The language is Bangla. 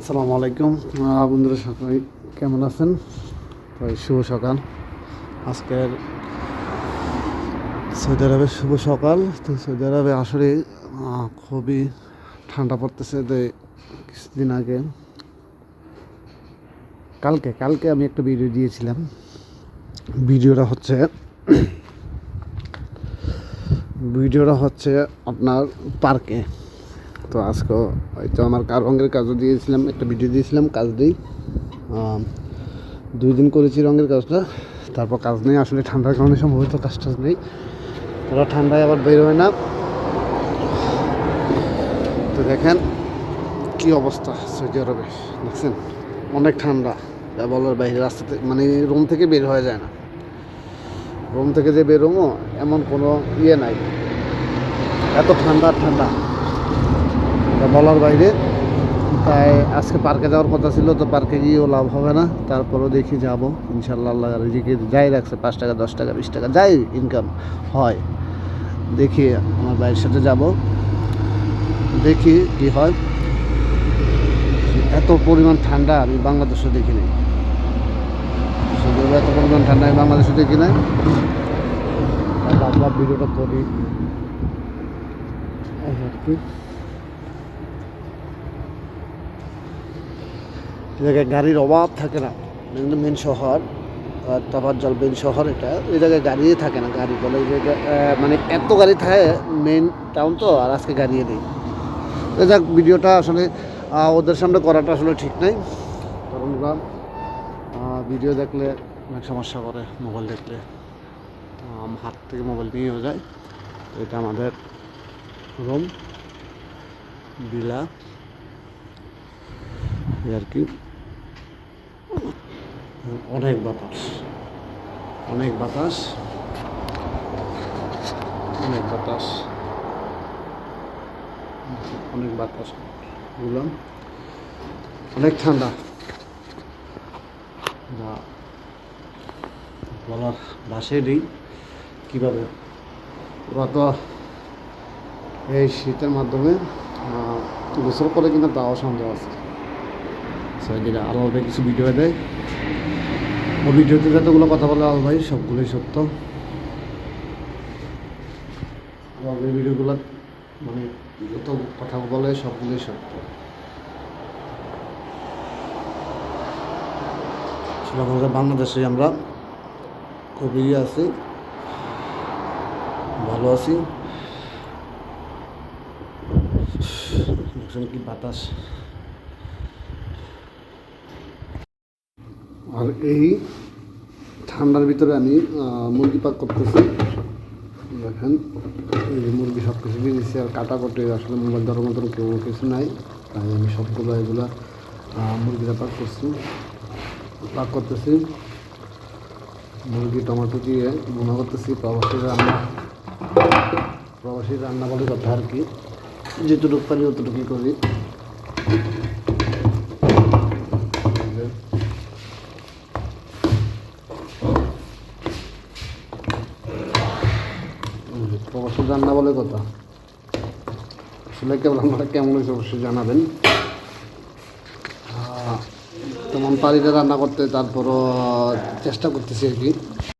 আসসালামু আলাইকুম। বন্ধুরা সবাই কেমন আছেন? শুভ সকাল। আজকের সৌদি আরবের শুভ সকাল। তো সৌদি আরবে আসলে খুবই ঠান্ডা পড়তেছে তো কিছুদিন আগে। কালকে কালকে আমি একটা ভিডিও দিয়েছিলাম। ভিডিওটা হচ্ছে ভিডিওটা হচ্ছে আপনার পার্কে তো আজকে হয়তো আমার কার রঙের কাজও দিয়েছিলাম, একটা ভিডিও দিয়েছিলাম, কাজ দিই। দুই দিন করেছি রঙের কাজটা, তারপর কাজ নেই, আসলে ঠান্ডার কারণে সম্ভবত কাজ টাজ নেই। ওরা ঠান্ডায় আবার বের হয় না। তো দেখেন কি অবস্থা সৌদি আরবে, দেখছেন? অনেক ঠান্ডা, যা বলার বাইরে, রাস্তাতে মানে রুম থেকে বের হয়ে যায় না। রুম থেকে যে বেরোমো এমন কোনো ইয়ে নাই। এত ঠান্ডা ঠান্ডা। বলার বাইরে। তাই আজকে পার্কে যাওয়ার কথা ছিল, তো পার্কে গিয়েও লাভ হবে না। তারপরেও দেখি যাব। ইনশাল্লাহ আল্লাহ রিজিকে যাই রাখছে, পাঁচ টাকা, দশ টাকা, বিশ টাকা, যাই ইনকাম হয়। দেখি আমার ভাইয়ের সাথে যাব। দেখি কি হয়। এত পরিমাণ ঠান্ডা আমি বাংলাদেশে দেখি নাই। এত পরিমাণ ঠান্ডা আমি বাংলাদেশে দেখি নাই। ভিডিওটা করি। আর কি। জায়গায় গাড়ির অভাব থাকে না। মেন শহর তাবাজ্জল মেন শহর এটা, এই জায়গায় গাড়িই থাকে না, গাড়ি বলে মানে এত গাড়ি থাকে, মেন টাউন তো, আর আজকে গাড়িয়ে নেই। যাক, ভিডিওটা আসলে ওদের সামনে করাটা আসলে ঠিক নাই। কারণ ভিডিও দেখলে অনেক সমস্যা করে মোবাইল দেখলে। হাত থেকে মোবাইল নিয়েও যায়। এটা আমাদের রুম বিলা আর কি অনেক বাতাস। অনেক বাতাস। অনেক বাতাস। অনেক বাতাস, বুঝলাম। অনেক ঠান্ডা। যা বলার ভাষায় নেই। কীভাবে? ওরা তো এই শীতের মাধ্যমে গোসল করে কিন্তু তাও সন্দেহ আছে। সৌদিরা আলো ভাই কিছু ভিডিও দেয়। ও ভিডিওতে যতগুলো কথা বলে আল ভাই, সবগুলোই সত্য। ভিডিওগুলো মানে যত কথা বলে, সবগুলোই সত্য। আমাদের বাংলাদেশে আমরা খুবই ইয়ে আছি, ভালো আছি। কি বাতাস? আর এই ঠান্ডার ভিতরে আমি মুরগি পাক করতেছি। দেখেন, এই যে মুরগি সব কিছু দিয়েছি আর কাটা কটে আসলে মোবাইল ধরার মতন কেউ কিছু নাই। তাই আমি সবগুলো এগুলো মুরগিটা পাক করছি। পাক করতেছি। মুরগি, টমেটো দিয়ে মনে করতেছি। প্রবাসী রান্না প্রবাসী রান্না বলে কথা আর কি। যেটুকু পারি অতটুকুই করি এই যে প্রবাসী রান্না বলে কথা। আসলে কেবল রান্নাটা কেমন হয়েছে অবশ্যই জানাবেন। তেমন পারি রান্না করতে তারপরও চেষ্টা করতেছি আর কি।